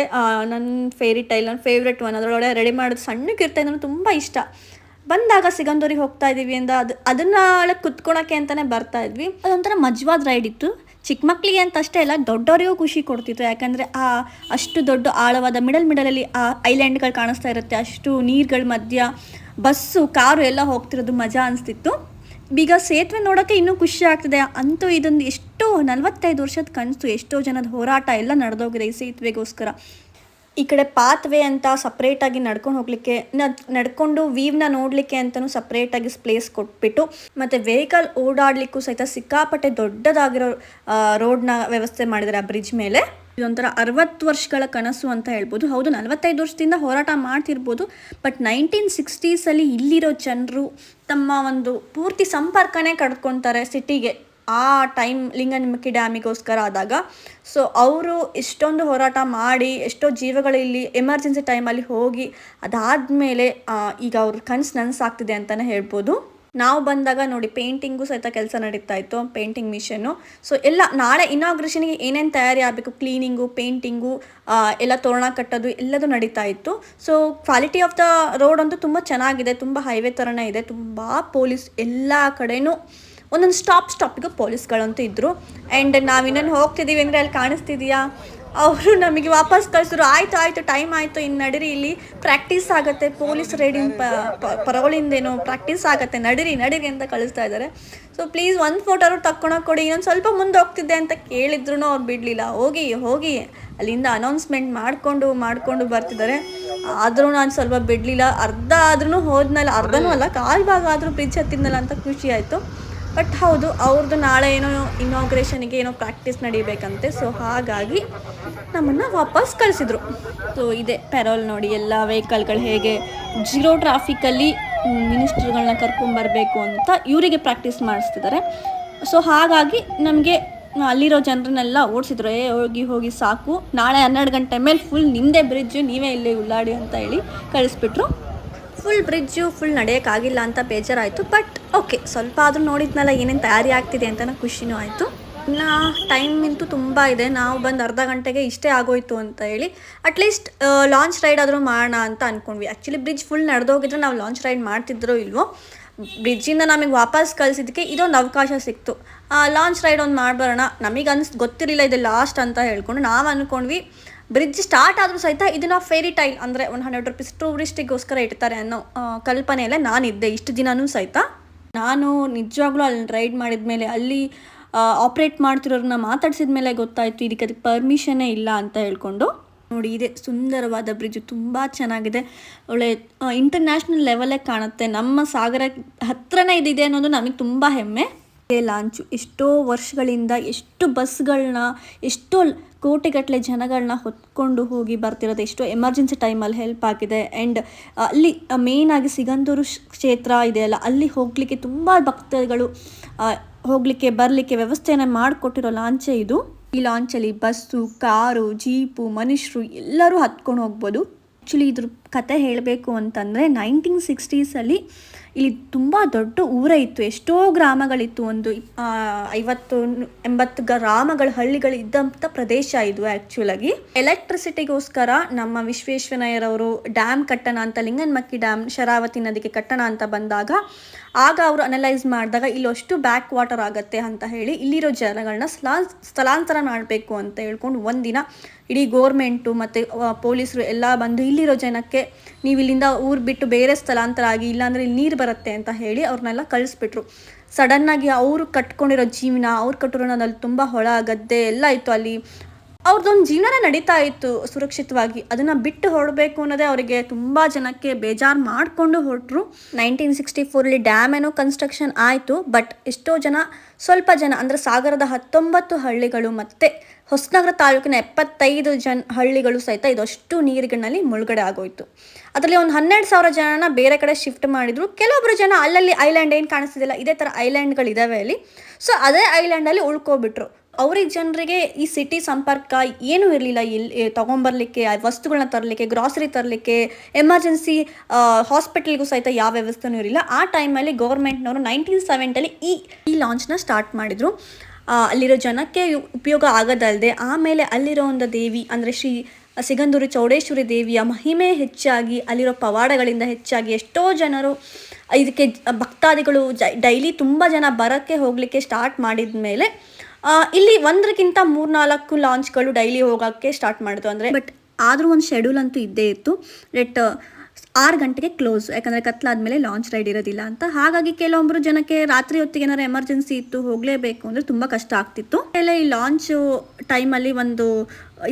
ನನ್ನ ಫೇರಿ ಟೈಲ್ ನನ್ನ ಫೇವ್ರೆಟ್ ಒನ್ ಅದರೊಳಗೆ ರೆಡಿ ಮಾಡೋದು ಸಣ್ಣಕ್ಕಿರ್ತಾ ನನಗೆ ತುಂಬ ಇಷ್ಟ. ಬಂದಾಗ ಸಿಗಂದೂರಿಗೆ ಹೋಗ್ತಾ ಇದ್ದೀವಿ ಅಂದ ಅದು, ಅದನ್ನ ಒಳಗೆ ಕುತ್ಕೊಳಕ್ಕೆ ಅಂತಲೇ ಬರ್ತಾ ಇದ್ವಿ. ಅದೊಂಥರ ಮಜ್ವಾದ ರೈಡ್ ಇತ್ತು. ಚಿಕ್ಕ ಮಕ್ಕಳಿಗೆ ಅಂತ ಅಷ್ಟೇ ಅಲ್ಲ ದೊಡ್ಡವರಿಗೂ ಖುಷಿ ಕೊಡ್ತಿತ್ತು. ಯಾಕಂದರೆ ಆ ಅಷ್ಟು ದೊಡ್ಡ ಆಳವಾದ ಮಿಡಲ್ ಮಿಡಲಲ್ಲಿ ಆ ಐಲ್ಯಾಂಡ್ಗಳು ಕಾಣಿಸ್ತಾ ಇರುತ್ತೆ. ಅಷ್ಟು ನೀರುಗಳ ಮಧ್ಯ, ಬಸ್ಸು, ಕಾರು ಎಲ್ಲ ಹೋಗ್ತಿರೋದು ಮಜಾ ಅನಿಸ್ತಿತ್ತು. ಈಗ ಸೇತುವೆ ನೋಡೋಕ್ಕೆ ಇನ್ನೂ ಖುಷಿ ಆಗ್ತಿದೆ. ಅಂತೂ ಇದೊಂದು ಎಷ್ಟೋ ನಲವತ್ತೈದು ವರ್ಷದ ಕನಸು, ಎಷ್ಟೋ ಜನದ ಹೋರಾಟ ಎಲ್ಲ ನಡೆದೋಗಿದೆ ಈ ಸೇತುವೆಗೋಸ್ಕರ. ಈ ಕಡೆ ಪಾತ್ ವೇ ಅಂತ ಸಪ್ರೇಟಾಗಿ ನಡ್ಕೊಂಡು ಹೋಗಲಿಕ್ಕೆ ನಡ್ಕೊಂಡು ವೀವ್ನ ನೋಡಲಿಕ್ಕೆ ಅಂತಲೂ ಸಪ್ರೇಟಾಗಿ ಪ್ಲೇಸ್ ಕೊಟ್ಬಿಟ್ಟು, ಮತ್ತು ವೆಹಿಕಲ್ ಓಡಾಡಲಿಕ್ಕೂ ಸಹಿತ ಸಿಕ್ಕಾಪಟ್ಟೆ ದೊಡ್ಡದಾಗಿರೋ ರೋಡ್ನ ವ್ಯವಸ್ಥೆ ಮಾಡಿದ್ದಾರೆ ಆ ಬ್ರಿಡ್ಜ್ ಮೇಲೆ. ಇದೊಂಥರ ಅರವತ್ತು ವರ್ಷಗಳ ಕನಸು ಅಂತ ಹೇಳ್ಬೋದು. ಹೌದು, ನಲವತ್ತೈದು ವರ್ಷದಿಂದ ಹೋರಾಟ ಮಾಡ್ತಿರ್ಬೋದು ಬಟ್ ನೈನ್ಟೀನ್ ಸಿಕ್ಸ್ಟೀಸಲ್ಲಿ ಇಲ್ಲಿರೋ ಜನರು ತಮ್ಮ ಒಂದು ಪೂರ್ತಿ ಸಂಪರ್ಕನೇ ಕಡ್ಕೊತಾರೆ ಸಿಟಿಗೆ ಆ ಟೈಮ್ ಲಿಂಗನಮಕ್ಕಿ ಡ್ಯಾಮಿಗೋಸ್ಕರ ಆದಾಗ. ಸೊ, ಅವರು ಇಷ್ಟೊಂದು ಹೋರಾಟ ಮಾಡಿ, ಎಷ್ಟೋ ಜೀವಗಳು ಇಲ್ಲಿ ಎಮರ್ಜೆನ್ಸಿ ಟೈಮಲ್ಲಿ ಹೋಗಿ, ಅದಾದಮೇಲೆ ಈಗ ಅವ್ರ ಕನಸು ನನಸಾಗ್ತಿದೆ ಅಂತಲೇ ಹೇಳ್ಬೋದು. ನಾವು ಬಂದಾಗ ನೋಡಿ, ಪೇಂಟಿಂಗು ಸಹಿತ ಕೆಲಸ ನಡೀತಾ ಇತ್ತು, ಪೇಂಟಿಂಗ್ ಮಿಷನ್ನು. ಸೊ, ಎಲ್ಲ ನಾಳೆ ಇನಾಗ್ರೇಷನ್ಗೆ ಏನೇನು ತಯಾರಿ ಆಗಬೇಕು? ಕ್ಲೀನಿಂಗು, ಪೇಂಟಿಂಗು ಎಲ್ಲ ತೋರಣ ಕಟ್ಟೋದು, ಎಲ್ಲದೂ ನಡೀತಾ ಇತ್ತು. So, quality of the road ಅಂತೂ ತುಂಬ ಚೆನ್ನಾಗಿದೆ, ತುಂಬ ಹೈವೇ ಥರನೇ ಇದೆ, ತುಂಬ ಪೊಲೀಸ್ ಎಲ್ಲ ಕಡೆನೂ ಒಂದೊಂದು ಸ್ಟಾಪ್ ಸ್ಟಾಪಿಗೆ ಪೊಲೀಸ್ಗಳಂತೂ ಇದ್ದರು ಆ್ಯಂಡ್ ನಾವು ಇನ್ನೊಂದು ಹೋಗ್ತಿದ್ದೀವಿ ಅಂದರೆ ಅಲ್ಲಿ ಕಾಣಿಸ್ತಿದೆಯಾ? ಅವರು ನಮಗೆ ವಾಪಸ್ ಕಳಿಸಿದ್ರು. ಆಯಿತು ಆಯಿತು ಟೈಮ್ ಆಯಿತು. ಇನ್ನು ನಡೀರಿ, ಇಲ್ಲಿ ಪ್ರಾಕ್ಟೀಸ್ ಆಗುತ್ತೆ. ಪೊಲೀಸ್ ರೈಡಿಂಗ್ ಪರವಳಿಂದೇನೋ ಪ್ರಾಕ್ಟೀಸ್ ಆಗುತ್ತೆ. ನಡೀರಿ ನಡೀರಿ ಅಂತ ಕಳಿಸ್ತಾ ಇದ್ದಾರೆ ಸೊ ಪ್ಲೀಸ್ ಒಂದು ಫೋಟೋರು ತಕ್ಕೊಳಕ್ಕೆ ಕೊಡಿ. ಇನ್ನೊಂದು ಸ್ವಲ್ಪ ಮುಂದೆ ಹೋಗ್ತಿದ್ದೆ ಅಂತ ಕೇಳಿದ್ರು ಅವ್ರು ಬಿಡಲಿಲ್ಲ. ಹೋಗಿ ಹೋಗಿ. ಅಲ್ಲಿಂದ ಅನೌನ್ಸ್ಮೆಂಟ್ ಮಾಡಿಕೊಂಡು ಮಾಡಿಕೊಂಡು ಬರ್ತಿದ್ದಾರೆ. ಆದರೂ ನಾನು ಸ್ವಲ್ಪ ಬಿಡಲಿಲ್ಲ. ಅರ್ಧ ಆದ್ರೂ ಹೋದ್ಮೇಲೆ ಅರ್ಧನೂ ಅಲ್ಲ. ಕಾಲು ಭಾಗ ಆದರೂ ಬ್ರಿಡ್ಜ್ ಹತ್ತಿದ್ನಲ್ಲ ಅಂತ ಖುಷಿ ಆಯಿತು. ಬಟ್ ಹೌದು ಅವ್ರದ್ದು ನಾಳೆ ಏನೋ ಇನಾಗ್ರೇಷನ್ಗೆ ಏನೋ ಪ್ರಾಕ್ಟೀಸ್ ನಡೀಬೇಕಂತೆ ಸೊ ಹಾಗಾಗಿ ನಮ್ಮನ್ನು ವಾಪಸ್ ಕಳಿಸಿದ್ರು. ಸೊ ಇದೆ ಪೆರೋಲ್ ನೋಡಿ, ಎಲ್ಲ ವೆಹಿಕಲ್ಗಳು ಹೇಗೆ ಜೀರೋ ಟ್ರಾಫಿಕಲ್ಲಿ ಮಿನಿಸ್ಟ್ರುಗಳನ್ನ ಕರ್ಕೊಂಬರ್ಬೇಕು ಅಂತ ಇವರಿಗೆ ಪ್ರಾಕ್ಟೀಸ್ ಮಾಡಿಸ್ತಿದ್ದಾರೆ ಸೊ ಹಾಗಾಗಿ ನಮಗೆ ಅಲ್ಲಿರೋ ಜನರನ್ನೆಲ್ಲ ಓಡಿಸಿದ್ರು, ಏ, ಹೋಗಿ ಹೋಗಿ, ಸಾಕು, ನಾಳೆ ಹನ್ನೆರಡು ಗಂಟೆ ಮೇಲೆ ಫುಲ್ ನಿಮ್ಮದೇ ಬ್ರಿಡ್ಜು ನೀವೇ ಇಲ್ಲಿ ಉಳ್ಳಾಡಿ ಅಂತ ಹೇಳಿ ಕಳಿಸ್ಬಿಟ್ರು. ಫುಲ್ ಬ್ರಿಡ್ಜು ಫುಲ್ ನಡೆಯೋಕ್ಕಾಗಿಲ್ಲ ಅಂತ ಬೇಜಾರಾಯಿತು ಬಟ್ ಓಕೆ ಸ್ವಲ್ಪ ಆದರೂ ನೋಡಿದ್ನಲ್ಲ ಏನೇನು ತಯಾರಿ ಆಗ್ತಿದೆ ಅಂತ ಖುಷಿನೂ ಆಯಿತು. ಇನ್ನು ಟೈಮ್ ಇಂತೂ ತುಂಬ ಇದೆ, ನಾವು ಬಂದು ಅರ್ಧ ಗಂಟೆಗೆ ಇಷ್ಟೇ ಆಗೋಯ್ತು ಅಂತ ಹೇಳಿ ಅಟ್ಲೀಸ್ಟ್ ಲಾಂಚ್ ರೈಡ್ ಆದರೂ ಮಾಡೋಣ ಅಂತ ಅಂದ್ಕೊಂಡ್ವಿ ಆ್ಯಕ್ಚುಲಿ ಬ್ರಿಡ್ಜ್ ಫುಲ್ ನಡೆದೋಗಿದ್ರೆ ನಾವು ಲಾಂಚ್ ರೈಡ್ ಮಾಡ್ತಿದ್ರೋ ಇಲ್ವೋ ಬ್ರಿಡ್ಜಿಂದ ನಮಗೆ ವಾಪಸ್ ಕಳಿಸಿದ್ದಕ್ಕೆ ಇದೊಂದು ಅವಕಾಶ ಸಿಕ್ತು. ಲಾಂಚ್ ರೈಡ್ ಒಂದು ಮಾಡ್ಬರೋಣ, ನಮಗೆ ಅನ್ಸ್, ಗೊತ್ತಿರಲಿಲ್ಲ ಇದು ಲಾಸ್ಟ್ ಅಂತ ಹೇಳ್ಕೊಂಡು ನಾವು ಅಂದ್ಕೊಂಡ್ವಿ ಬ್ರಿಡ್ಜ್ ಸ್ಟಾರ್ಟ್ ಆದರೂ ಸಹಿತ ಇದನ್ನು ಫೇರಿ ಟೈಲ್ ಅಂದರೆ ಒಂದು ಹಂಡ್ರೆಡ್ ರುಪೀಸ್ ಟೂರಿಸ್ಟಿಗೋಸ್ಕರ ಇಡ್ತಾರೆ ಅನ್ನೋ ಕಲ್ಪನೆಯಲ್ಲೇ ನಾನಿದ್ದೆ ಇಷ್ಟು ದಿನವೂ ಸಹಿತ. ನಾನು ನಿಜವಾಗ್ಲೂ ಅಲ್ಲಿ ರೈಡ್ ಮಾಡಿದ ಮೇಲೆ, ಅಲ್ಲಿ ಆಪ್ರೇಟ್ ಮಾಡ್ತಿರೋರನ್ನ ಮಾತಾಡ್ಸಿದ ಮೇಲೆ ಗೊತ್ತಾಯಿತು, ಇದಕ್ಕೆ ಅದಕ್ಕೆ ಪರ್ಮಿಷನ್ನೇ ಇಲ್ಲ ಅಂತ ಹೇಳ್ಕೊಂಡು. ನೋಡಿ, ಇದೆ ಸುಂದರವಾದ ಬ್ರಿಡ್ಜ್, ತುಂಬ ಚೆನ್ನಾಗಿದೆ. ಒಳ್ಳೆ ಇಂಟರ್ನ್ಯಾಷನಲ್ ಲೆವೆಲೇ ಕಾಣುತ್ತೆ. ನಮ್ಮ ಸಾಗರ ಹತ್ರನೇ ಇದಿದೆ ಅನ್ನೋದು ನಮಗೆ ತುಂಬ ಹೆಮ್ಮೆ. ಲಾಂಚು ಎಷ್ಟೋ ವರ್ಷಗಳಿಂದ, ಎಷ್ಟು ಬಸ್ಗಳನ್ನ ಎಷ್ಟೋ ಕೋಟಿಗಟ್ಟಲೆ ಜನಗಳನ್ನ ಹೊತ್ಕೊಂಡು ಹೋಗಿ ಬರ್ತಿರೋದು ಎಷ್ಟೋ ಎಮರ್ಜೆನ್ಸಿ ಟೈಮಲ್ಲಿ ಹೆಲ್ಪ್ ಆಗಿದೆ. ಆ್ಯಂಡ್ ಅಲ್ಲಿ ಮೇಯ್ನಾಗಿ ಸಿಗಂದೂರು ಕ್ಷೇತ್ರ ಇದೆಯಲ್ಲ ಅಲ್ಲಿ ಹೋಗಲಿಕ್ಕೆ ತುಂಬ ಭಕ್ತಗಳು ಹೋಗಲಿಕ್ಕೆ, ಬರಲಿಕ್ಕೆ ವ್ಯವಸ್ಥೆಯನ್ನು ಮಾಡಿಕೊಟ್ಟಿರೋ ಲಾಂಚೇ ಇದು. ಈ ಲಾಂಚಲ್ಲಿ ಬಸ್ಸು, ಕಾರು, ಜೀಪು, ಮನುಷ್ಯರು ಎಲ್ಲರೂ ಹತ್ಕೊಂಡು ಹೋಗ್ಬೋದು. ಆ್ಯಕ್ಚುಲಿ ಇದ್ರ ಕತೆ ಹೇಳಬೇಕು ಅಂತಂದರೆ ನೈನ್ಟೀನ್ ಸಿಕ್ಸ್ಟೀಸಲ್ಲಿ ಇಲ್ಲಿ ತುಂಬ ದೊಡ್ಡ ಊರೇ ಇತ್ತು. ಎಷ್ಟೋ ಗ್ರಾಮಗಳಿತ್ತು. ಒಂದು ಐವತ್ತು, ಎಂಬತ್ತು ಗ್ರಾಮಗಳ ಹಳ್ಳಿಗಳು ಇದ್ದಂಥ ಪ್ರದೇಶ ಇದು ಆ್ಯಕ್ಚುಲಾಗಿ ಎಲೆಕ್ಟ್ರಿಸಿಟಿಗೋಸ್ಕರ ನಮ್ಮ ವಿಶ್ವೇಶ್ವರಯ್ಯರವರು ಡ್ಯಾಮ್ ಕಟ್ಟಣ ಅಂತ, ಲಿಂಗನಮಕ್ಕಿ ಡ್ಯಾಮ್ ಶರಾವತಿ ನದಿಗೆ ಕಟ್ಟಣ ಅಂತ ಬಂದಾಗ, ಆಗ ಅವರು ಅನಲೈಸ್ ಮಾಡಿದಾಗ ಇಲ್ಲಿ ಅಷ್ಟು ಬ್ಯಾಕ್ ವಾಟರ್ ಆಗುತ್ತೆ ಅಂತ ಹೇಳಿ ಇಲ್ಲಿರೋ ಜನಗಳನ್ನ ಸ್ಥಳಾ, ಸ್ಥಳಾಂತರ ಮಾಡಬೇಕು ಅಂತ ಹೇಳ್ಕೊಂಡು ಒಂದಿನ ಇಡೀ ಗೋರ್ಮೆಂಟು ಮತ್ತು ಪೊಲೀಸರು ಎಲ್ಲ ಬಂದು ಇಲ್ಲಿರೋ ಜನಕ್ಕೆ ನೀವು ಇಲ್ಲಿಂದ ಊರು ಬಿಟ್ಟು ಬೇರೆ ಸ್ಥಳಾಂತರ ಆಗಿ, ಇಲ್ಲಾಂದರೆ ಇಲ್ಲಿ ನೀರು ಬರುತ್ತೆ ಅಂತ ಹೇಳಿ ಅವ್ರನ್ನೆಲ್ಲ ಕಳಿಸ್ಬಿಟ್ರು. ಸಡನ್ನಾಗಿ ಅವರು ಕಟ್ಕೊಂಡಿರೋ ಜೀವನ, ಅವ್ರು ಕಟ್ಟಿರೋನಲ್ಲಿ ತುಂಬ ಹೊಳ, ಗದ್ದೆ ಎಲ್ಲ ಇತ್ತು ಅಲ್ಲಿ. ಅವ್ರದ್ದೊಂದು ಜೀವನ ನಡೀತಾ ಇತ್ತು ಸುರಕ್ಷಿತವಾಗಿ. ಅದನ್ನು ಬಿಟ್ಟು ಹೊರಡಬೇಕು ಅನ್ನೋದೇ ಅವರಿಗೆ ತುಂಬ ಜನಕ್ಕೆ ಬೇಜಾರು ಮಾಡಿಕೊಂಡು ಹೊರಟರು. ನೈನ್ಟೀನ್ ಸಿಕ್ಸ್ಟಿ ಫೋರಲ್ಲಿ ಡ್ಯಾಮ್ ಏನೋ ಕನ್ಸ್ಟ್ರಕ್ಷನ್ ಆಯಿತು, ಬಟ್ ಎಷ್ಟೋ ಜನ, ಸ್ವಲ್ಪ ಜನ, ಅಂದರೆ ಸಾಗರದ ಹತ್ತೊಂಬತ್ತು ಹಳ್ಳಿಗಳು ಮತ್ತು ಹೊಸನಗರ ತಾಲೂಕಿನ ಎಪ್ಪತ್ತೈದು ಜನ ಹಳ್ಳಿಗಳು ಸಹಿತ ಇದಷ್ಟು ನೀರಿನಲ್ಲಿ ಮುಳುಗಡೆ ಆಗೋಯ್ತು. ಅದರಲ್ಲಿ ಒಂದು ಹನ್ನೆರಡು ಸಾವಿರ ಜನನ ಬೇರೆ ಕಡೆ ಶಿಫ್ಟ್ ಮಾಡಿದ್ರು. ಕೆಲವೊಬ್ಬರು ಜನ ಅಲ್ಲಲ್ಲಿ ಐಲ್ಯಾಂಡ್ ಏನು ಕಾಣಿಸ್ತಿದ್ದಿಲ್ಲ, ಇದೇ ಥರ ಐಲ್ಯಾಂಡ್ಗಳಿದ್ದಾವೆ ಅಲ್ಲಿ. ಸೊ ಅದೇ ಐಲ್ಯಾಂಡಲ್ಲಿ ಉಳ್ಕೊಬಿಟ್ರು. ಅವ್ರಿಗೆ ಜನರಿಗೆ ಈ ಸಿಟಿ ಸಂಪರ್ಕ ಏನೂ ಇರಲಿಲ್ಲ. ಇಲ್ಲಿ ತೊಗೊಂಬರ್ಲಿಕ್ಕೆ ವಸ್ತುಗಳನ್ನ ತರಲಿಕ್ಕೆ ಗ್ರಾಸರಿ ತರಲಿಕ್ಕೆ ಎಮರ್ಜೆನ್ಸಿ ಹಾಸ್ಪಿಟಲ್ಗೂ ಸಹಿತ ಯಾವ ವ್ಯವಸ್ಥೆನೂ ಇರಲಿಲ್ಲ. ಆ ಟೈಮಲ್ಲಿ ಗೌರ್ಮೆಂಟ್ನವರು ನೈನ್ಟೀನ್ ಸೆವೆಂಟಲ್ಲಿ ಈ ಈ ಲಾಂಚ್ನ ಸ್ಟಾರ್ಟ್ ಮಾಡಿದರು. ಅಲ್ಲಿರೋ ಜನಕ್ಕೆ ಉಪಯೋಗ ಆಗೋದಲ್ಲದೆ ಆಮೇಲೆ ಅಲ್ಲಿರೋ ಒಂದು ದೇವಿ ಅಂದರೆ ಶ್ರೀ ಸಿಗಂದೂರು ಚೌಡೇಶ್ವರಿ ದೇವಿಯ ಮಹಿಮೆ ಹೆಚ್ಚಾಗಿ, ಅಲ್ಲಿರೋ ಪವಾಡಗಳಿಂದ ಹೆಚ್ಚಾಗಿ ಎಷ್ಟೋ ಜನರು ಇದಕ್ಕೆ ಭಕ್ತಾದಿಗಳು ಡೈಲಿ ತುಂಬ ಜನ ಬರೋಕ್ಕೆ ಹೋಗಲಿಕ್ಕೆ ಸ್ಟಾರ್ಟ್ ಮಾಡಿದ ಮೇಲೆ ಇಲ್ಲಿ ಒಂದಕ್ಕಿಂತ ಮೂರ್ನಾಲ್ಕು ಲಾಂಚ್ಗಳು ಡೈಲಿ ಹೋಗೋಕ್ಕೆ ಸ್ಟಾರ್ಟ್ ಮಾಡಿದ್ರು ಅಂದರೆ ಬಟ್ ಆದರೂ ಒಂದು ಶೆಡ್ಯೂಲ್ ಅಂತೂ ಇದ್ದೇ ಇತ್ತು. ಲೆಟ್ ಆರು ಗಂಟೆಗೆ ಕ್ಲೋಸ್ ಯಾಕಂದರೆ ಕತ್ಲಾದ್ಮೇಲೆ ಲಾಂಚ್ ರೈಡ್ ಇರೋದಿಲ್ಲ ಅಂತ. ಹಾಗಾಗಿ ಕೆಲವೊಬ್ಬರು ಜನಕ್ಕೆ ರಾತ್ರಿ ಹೊತ್ತಿಗೆ ಏನಾದ್ರು ಎಮರ್ಜೆನ್ಸಿ ಇತ್ತು, ಹೋಗಲೇಬೇಕು ಅಂದರೆ ತುಂಬ ಕಷ್ಟ ಆಗ್ತಿತ್ತು. ಆಮೇಲೆ ಈ ಲಾಂಚ್ ಟೈಮಲ್ಲಿ ಒಂದು